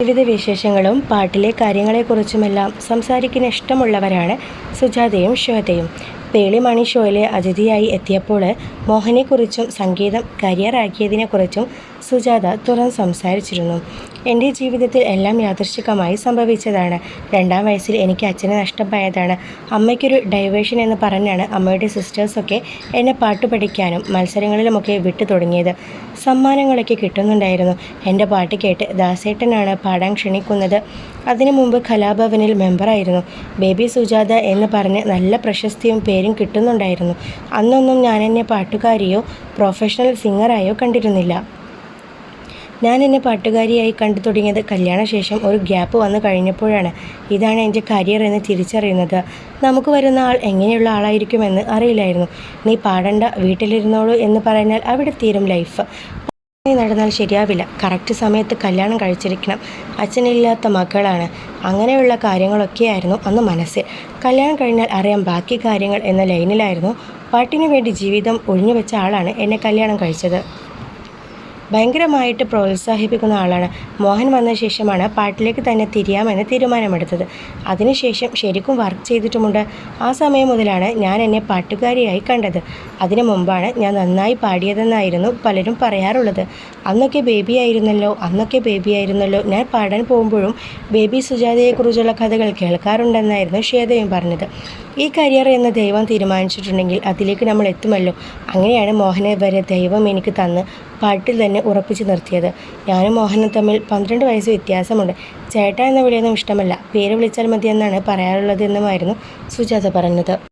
വിവിധ വിശേഷങ്ങളും പാട്ടിലെ കാര്യങ്ങളെക്കുറിച്ചുമെല്ലാം സംസാരിക്കാൻ ഇഷ്ടമുള്ളവരാണ് സുജാതയും ശ്വേതയും. പേളിമണി ഷോയിലെ അതിഥിയായി എത്തിയപ്പോൾ മോഹനെക്കുറിച്ചും സംഗീതം കരിയറാക്കിയതിനെക്കുറിച്ചും സുജാത തുറന്ന് സംസാരിച്ചിരുന്നു. എന്റെ ജീവിതത്തിൽ എല്ലാം യാദൃശ്ചികമായി സംഭവിച്ചതാണ്. രണ്ടാം വയസ്സിൽ എനിക്ക് അച്ഛനെ നഷ്ടമായതാണ്. അമ്മയ്ക്കൊരു ഡൈവേഷൻ എന്ന് പറഞ്ഞാണ് അമ്മയുടെ സിസ്റ്റേഴ്സൊക്കെ എന്നെ പാട്ട് പഠിക്കാനും മത്സരങ്ങളിലുമൊക്കെ വിട്ടു തുടങ്ങിയത്. സമ്മാനങ്ങളൊക്കെ കിട്ടുന്നുണ്ടായിരുന്നു. എന്റെ പാട്ട് കേട്ട് ദാസേട്ടനാണ് പാടാൻ ക്ഷണിക്കുന്നത്. അതിനു മുമ്പ് കലാഭവനിൽ മെമ്പറായിരുന്നു. ബേബി സുജാത എന്ന് പറഞ്ഞ് നല്ല പ്രശസ്തിയും പേരും കിട്ടുന്നുണ്ടായിരുന്നു. അന്നൊന്നും ഞാൻ എന്നെ പാട്ടുകാരിയോ പ്രൊഫഷണൽ സിംഗറായോ കണ്ടിരുന്നില്ല. ഞാൻ എന്നെ പാട്ടുകാരിയായി കണ്ടു തുടങ്ങിയത് കല്യാണശേഷം ഒരു ഗ്യാപ്പ് വന്നു കഴിഞ്ഞപ്പോഴാണ്. ഇതാണ് എന്റെ കരിയർ എന്ന് തിരിച്ചറിയുന്നത്. നമുക്ക് വരുന്ന ആൾ എങ്ങനെയുള്ള ആളായിരിക്കുമെന്ന് അറിയില്ലായിരുന്നു. നീ പാടണ്ട വീട്ടിലിരുന്നോളൂ എന്ന് പറഞ്ഞാൽ അവിടെ തീരും ലൈഫ് നടന്നാൽ ശരിയാവില്ല. കറക്റ്റ് സമയത്ത് കല്യാണം കഴിച്ചിരിക്കണം. അച്ഛനില്ലാത്ത മക്കളാണ് അങ്ങനെയുള്ള കാര്യങ്ങളൊക്കെയായിരുന്നു അന്ന് മനസ്സിൽ. കല്യാണം കഴിഞ്ഞാൽ അറിയാം ബാക്കി കാര്യങ്ങൾ എന്ന ലൈനിലായിരുന്നു. പാട്ടിനു വേണ്ടി ജീവിതം ഒഴിഞ്ഞു വെച്ച ആളാണ് എന്നെ കല്യാണം കഴിച്ചത്. ഭയങ്കരമായിട്ട് പ്രോത്സാഹിപ്പിക്കുന്ന ആളാണ്. മോഹൻ വന്ന ശേഷമാണ് പാട്ടിലേക്ക് തന്നെ തിരിയാമെന്ന് തീരുമാനമെടുത്തത്. അതിനുശേഷം ശരിക്കും വർക്ക് ചെയ്തിട്ടുമുണ്ട്. ആ സമയം മുതലാണ് ഞാൻ എന്നെ പാട്ടുകാരിയായി കണ്ടത്. അതിനു മുമ്പാണ് ഞാൻ നന്നായി പാടിയതെന്നായിരുന്നു പലരും പറയാറുള്ളത്. അന്നൊക്കെ ബേബി ആയിരുന്നല്ലോ അന്നൊക്കെ ബേബി ആയിരുന്നല്ലോ. ഞാൻ പാടാൻ പോകുമ്പോഴും ബേബി സുജാതയെക്കുറിച്ചുള്ള കഥകൾ കേൾക്കാറുണ്ടെന്നായിരുന്നു ശ്വേതയും പറഞ്ഞത്. ഈ കരിയർ എന്ന് ദൈവം തീരുമാനിച്ചിട്ടുണ്ടെങ്കിൽ അതിലേക്ക് നമ്മൾ എത്തുമല്ലോ. അങ്ങനെയാണ് മോഹനെ വരെ ദൈവം എനിക്ക് തന്ന് പാട്ടിൽ തന്നെ ഉറപ്പിച്ചു നിർത്തിയത്. ഞാനും മോഹനും തമ്മിൽ പന്ത്രണ്ട് വയസ്സ് വ്യത്യാസമുണ്ട്. ചേട്ട എന്ന വിളിയൊന്നും ഇഷ്ടമല്ല. പേര് വിളിച്ചാൽ മതിയെന്നാണ് പറയാറുള്ളത് എന്നുമായിരുന്നു സുജാത പറഞ്ഞത്.